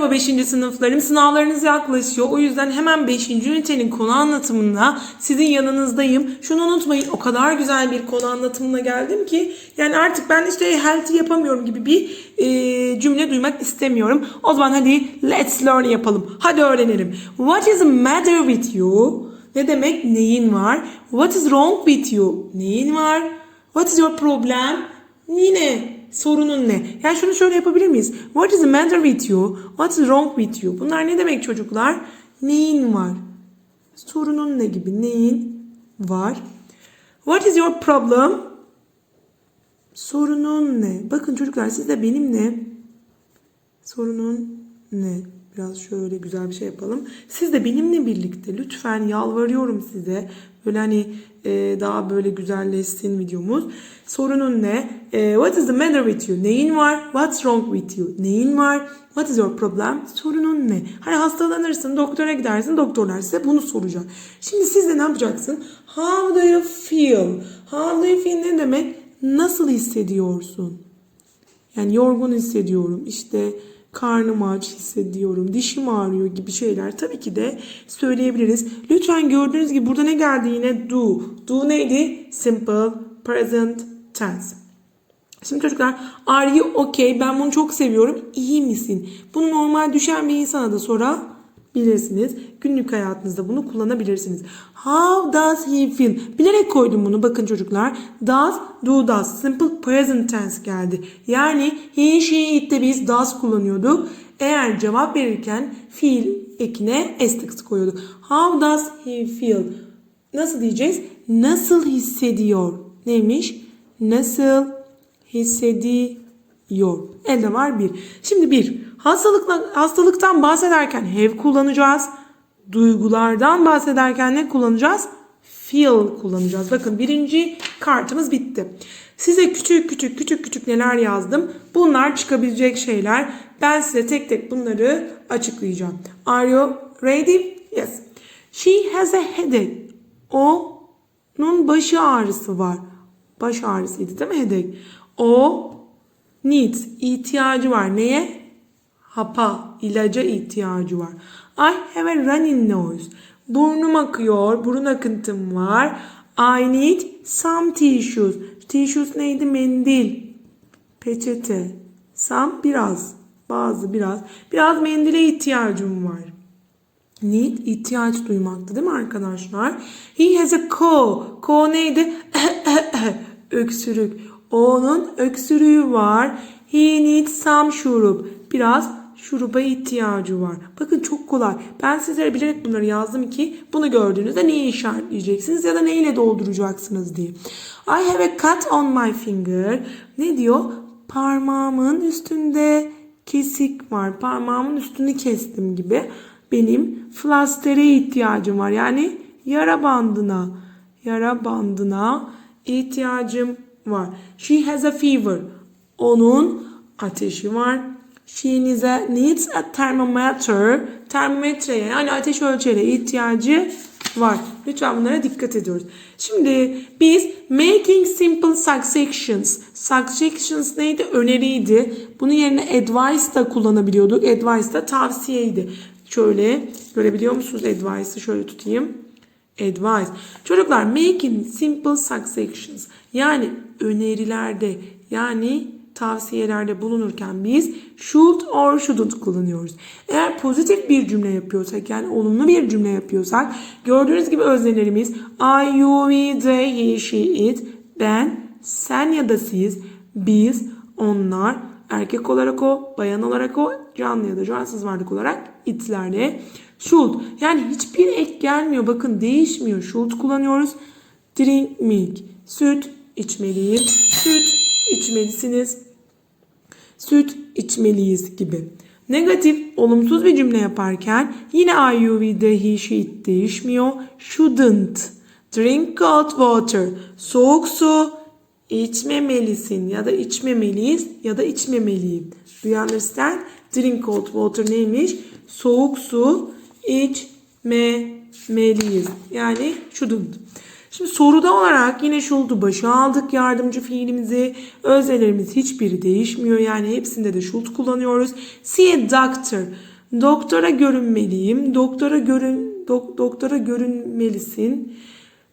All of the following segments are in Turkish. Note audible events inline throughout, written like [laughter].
Merhaba 5. sınıflarım. Sınavlarınız yaklaşıyor. O yüzden hemen 5. ünitenin konu anlatımında sizin yanınızdayım. Şunu unutmayın o kadar güzel bir konu anlatımına geldim ki yani artık ben işte healthy yapamıyorum gibi bir e, cümle duymak istemiyorum. O zaman hadi let's learn yapalım. Hadi öğrenelim. What is the matter with you? Ne demek neyin var? What is wrong with you? Neyin var? What is your problem? Yine sorunun ne? Yani şunu şöyle yapabilir miyiz? What is the matter with you? What is wrong with you? Bunlar ne demek çocuklar? Neyin var? Sorunun ne gibi? Neyin var? What is your problem? Sorunun ne? Bakın çocuklar siz de benimle sorunun ne? Biraz şöyle güzel bir şey yapalım. Siz de benimle birlikte lütfen yalvarıyorum size. Böyle hani e, daha böyle güzelleşsin videomuz. Sorunun ne? E, what is the matter with you? Neyin var? What's wrong with you? Neyin var? What is your problem? Sorunun ne? Hani hastalanırsın, doktora gidersin, doktorlar size bunu soracak. Şimdi siz de ne yapacaksın? How do you feel? How do you feel ne demek? Nasıl hissediyorsun? Yani yorgun hissediyorum. İşte karnım aç hissediyorum. Dişim ağrıyor gibi şeyler tabii ki de söyleyebiliriz. Lütfen gördüğünüz gibi burada ne geldi yine? Do. Do neydi? Simple present tense. Şimdi çocuklar are you okay? Ben bunu çok seviyorum. İyi misin? Bunu normal düşen bir insana da sorabilirsiniz. Günlük hayatınızda bunu kullanabilirsiniz. How does he feel? Bilerek koydum bunu. Bakın çocuklar. Does, do does. Simple present tense geldi. Yani he, she, it'te biz does kullanıyorduk. Eğer cevap verirken feel ekine s koyuyorduk. How does he feel? Nasıl diyeceğiz? Nasıl hissediyor? Neymiş? Nasıl hissediyor. Elde var bir. Şimdi bir. Hastalıkla, hastalıktan bahsederken have kullanacağız. Duygulardan bahsederken ne kullanacağız? Feel kullanacağız. Bakın birinci kartımız bitti. Size küçük küçük küçük küçük neler yazdım. Bunlar çıkabilecek şeyler. Ben size tek tek bunları açıklayacağım. Are you ready? Yes. She has a headache. Onun başı ağrısı var. Baş ağrısıydı değil mi headache? O needs ihtiyacı var. Neye? Hapa, ilaca ihtiyacı var. I have a running nose. Burnum akıyor, burun akıntım var. I need some tissues. Tissues neydi? Mendil. Peçete. Some biraz. Bazı biraz. Biraz mendile ihtiyacım var. Need ihtiyaç duymaktı değil mi arkadaşlar? He has a cough. Cough neydi? [coughs] Öksürük. Onun öksürüğü var. He needs some şurup. Biraz şuruba ihtiyacı var. Bakın çok kolay. Ben sizlere bilerek bunları yazdım ki bunu gördüğünüzde neyi işaretleyeceksiniz ya da neyle dolduracaksınız diye. I have a cut on my finger. Ne diyor? Parmağımın üstünde kesik var. Parmağımın üstünü kestim gibi. Benim flastere ihtiyacım var. Yani yara bandına. Yara bandına ihtiyacım var. She has a fever. Onun ateşi var. She needs a, needs a thermometer. Termometreye yani ateş ölçere ihtiyacı var. Lütfen bunlara dikkat ediyoruz. Şimdi biz making simple suggestions. Suggestions neydi? Öneriydi. Bunun yerine advice da kullanabiliyorduk. Advice da tavsiyeydi. Şöyle görebiliyor musunuz advice'ı? Şöyle tutayım. Advice. Çocuklar making simple suggestions. Yani önerilerde yani tavsiyelerde bulunurken biz should or shouldn't kullanıyoruz. Eğer pozitif bir cümle yapıyorsak yani olumlu bir cümle yapıyorsak gördüğünüz gibi öznelerimiz I, you, we, they, he, she, it, ben, sen ya da siz, biz, onlar, erkek olarak o, bayan olarak o, canlı ya da cansız varlık olarak itlerle should yani hiçbir ek gelmiyor bakın değişmiyor should kullanıyoruz drink milk süt içmeliyim süt içmelisiniz süt içmeliyiz gibi. Negatif, olumsuz bir cümle yaparken yine I, you, we, they, he, she, değişmiyor. Shouldn't. Drink cold water. Soğuk su içmemelisin ya da içmemeliyiz ya da içmemeliyim. Do you understand? Drink cold water neymiş? Soğuk su içmemeliyiz. Yani shouldn't. Şimdi soruda olarak yine should'u başa aldık yardımcı fiilimizi. Öznelerimiz hiçbiri değişmiyor. Yani hepsinde de should kullanıyoruz. See a doctor. Doktora görünmeliyim. Doktora görün dok- doktora görünmelisin.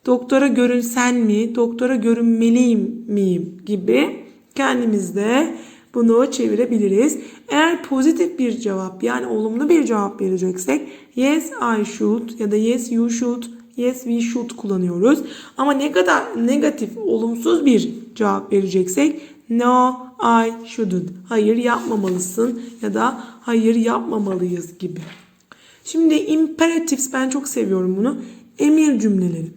Doktora görünsen mi? Doktora görünmeliyim miyim gibi kendimizde bunu çevirebiliriz. Eğer pozitif bir cevap yani olumlu bir cevap vereceksek yes I should ya da yes you should, yes we should kullanıyoruz. Ama ne kadar negatif, olumsuz bir cevap vereceksek no I shouldn't. Hayır yapmamalısın ya da hayır yapmamalıyız gibi. Şimdi imperatives ben çok seviyorum bunu. Emir cümleleri.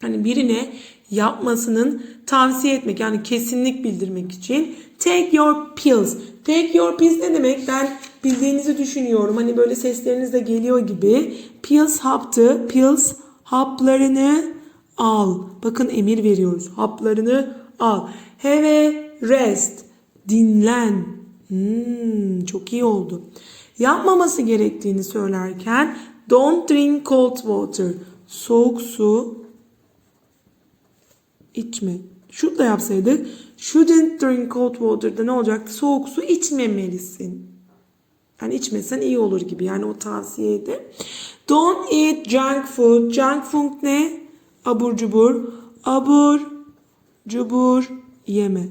Hani birine yapmasının tavsiye etmek yani kesinlik bildirmek için take your pills. Take your pills ne demek? Ben bildiğinizi düşünüyorum. Hani böyle sesleriniz de geliyor gibi. Pills haptı. Pills haplarını al. Bakın emir veriyoruz. Haplarını al. Have a rest. Dinlen. Hmm, çok iyi oldu. Yapmaması gerektiğini söylerken don't drink cold water. Soğuk su içme. Şurada yapsaydık shouldn't drink cold water'da ne olacaktı? Soğuk su içmemelisin. Yani içmesen iyi olur gibi. Yani o tavsiyeydi. Don't eat junk food. Junk food ne? Abur cubur. Abur cubur yeme.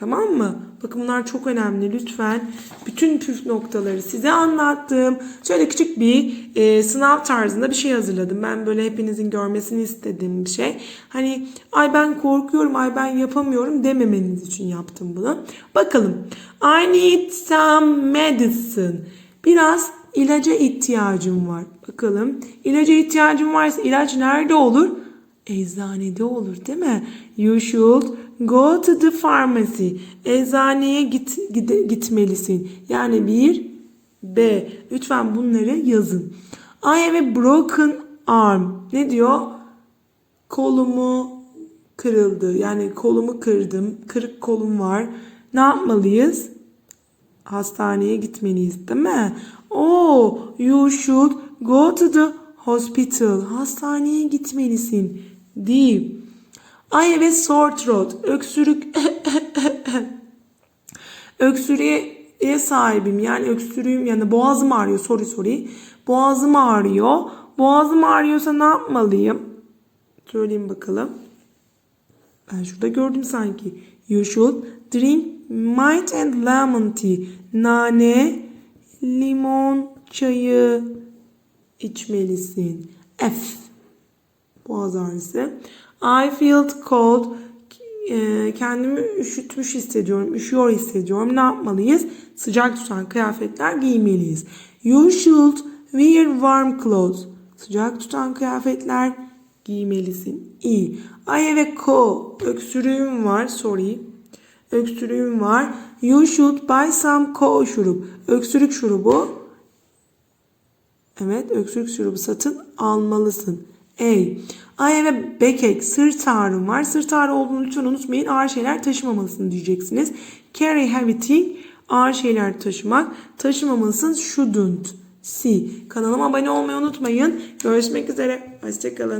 Tamam mı? Bakın bunlar çok önemli. Lütfen bütün püf noktaları size anlattım. Şöyle küçük bir e, sınav tarzında bir şey hazırladım. Ben böyle hepinizin görmesini istediğim bir şey. Hani ay ben korkuyorum, ay ben yapamıyorum dememeniz için yaptım bunu. Bakalım. I need some medicine. Biraz ilaca ihtiyacım var. Bakalım. İlaca ihtiyacım varsa ilaç nerede olur? Eczanede olur değil mi? You should go to the pharmacy. Eczaneye git, gide- gitmelisin. Yani bir B. Lütfen bunları yazın. I have a broken arm. Ne diyor? Kolumu kırıldı. Yani kolumu kırdım. Kırık kolum var. Ne yapmalıyız? Hastaneye gitmeliyiz değil mi? Oh, you should go to the hospital. Hastaneye gitmelisin. D. I have sore throat. Öksürük. [laughs] Öksürüğe sahibim. Yani öksürüğüm yani boğazım ağrıyor. Sorry sorry. Boğazım ağrıyor. Boğazım ağrıyorsa ne yapmalıyım? Söyleyeyim bakalım. Ben şurada gördüm sanki. You should drink mint and lemon tea. Nane, limon çayı içmelisin. F. Boğaz ağrısı. I feel cold. Eee, Kendimi üşütmüş hissediyorum. Üşüyor hissediyorum. Ne yapmalıyız? Sıcak tutan kıyafetler giymeliyiz. You should wear warm clothes. Sıcak tutan kıyafetler giymelisin. E. I have a cold. Öksürüğüm var. Sorry. Öksürüğüm var. You should buy some cough şurup. Öksürük şurubu. Evet, öksürük şurubu satın almalısın. A. I have a backache. Sırt ağrım var. Sırt ağrı olduğunu lütfen unutmayın. Ağır şeyler taşımamalısın diyeceksiniz. Carry heavy thing. Ağır şeyler taşımak. Taşımamalısın. Shouldn't. C. Kanalıma abone olmayı unutmayın. Görüşmek üzere. Hoşçakalın.